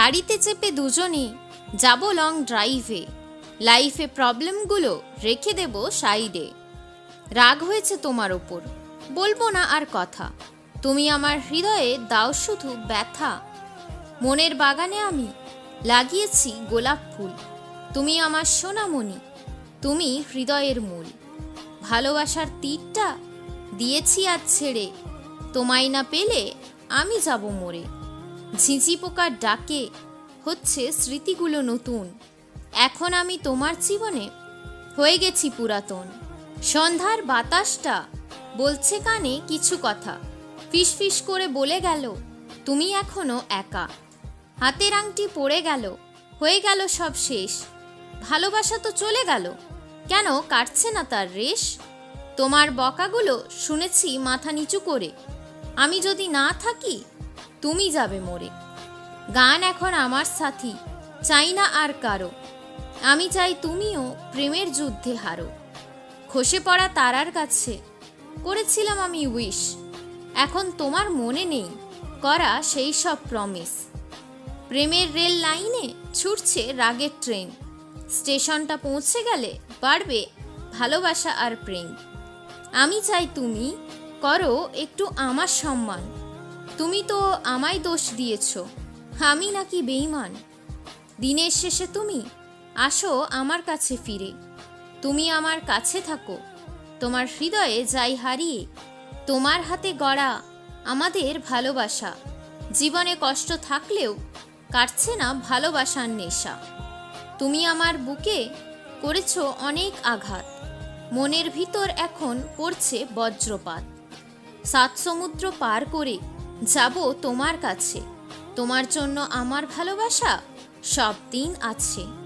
গাড়িতে চেপে দুজনে যাব লং ড্রাইভে লাইফে প্রবলেমগুলো রেখে দেব সাইডে রাগ হয়েছে তোমার ওপর। বলব না আর কথা। তুমি আমার হৃদয়ে দাও শুধু ব্যথা। মনের বাগানে আমি লাগিয়েছি গোলাপ ফুল। তুমি আমার সোনামণি। তুমি হৃদয়ের মূল। ভালোবাসার তীরটা দিয়েছি আজ ছেড়ে। তোমায় না পেলে আমি যাব মরে। ঝিঁঝি পোকার ডাকে হচ্ছে স্মৃতিগুলো নতুন। এখন আমি তোমার জীবনে হয়ে গেছি পুরাতন। সন্ধ্যার বাতাসটা বলছে কানে কিছু কথা। ফিসফিস করে বলে গেল, তুমি এখনও একা। হাতের আংটি পড়ে গেল, হয়ে গেল সব শেষ। ভালোবাসা তো চলে গেল, কেন কাটছে না তার রেশ? তোমার বকাগুলো শুনেছি মাথা নিচু করে। আমি যদি না থাকি তুমি যাবে মরে। গান এখন আমার সাথী, চাই না আর কারও। আমি চাই তুমিও প্রেমের যুদ্ধে হারো। খসে পড়া তারার কাছে, করেছিলাম আমি উইশ। এখন তোমার মনে নেই, করা সেই সব প্রমিস প্রেমের রেল লাইনে ছুটছে রাগের ট্রেন। স্টেশনটা পৌঁছে গেলে বাড়বে ভালোবাসা আর প্রেম। আমি চাই তুমি করো একটু আমার সম্মান। তুমি তো আমায় দোষ দিয়েছ। আমি নাকি বেইমান দিনের শেষে তুমি আসো আমার কাছে ফিরে। তুমি আমার কাছে থাকো। তোমার হৃদয়ে যাই হারিয়ে। তোমার হাতে গড়া আমাদের ভালোবাসা। জীবনে কষ্ট থাকলেও কাটছে না ভালোবাসার নেশা। তুমি আমার বুকে করেছ অনেক আঘাত। মনের ভিতর এখন পড়ছে বজ্রপাত। সাত সমুদ্র পার করে যাব তোমার কাছে। তোমার জন্য আমার ভালোবাসা সব দিন আছে।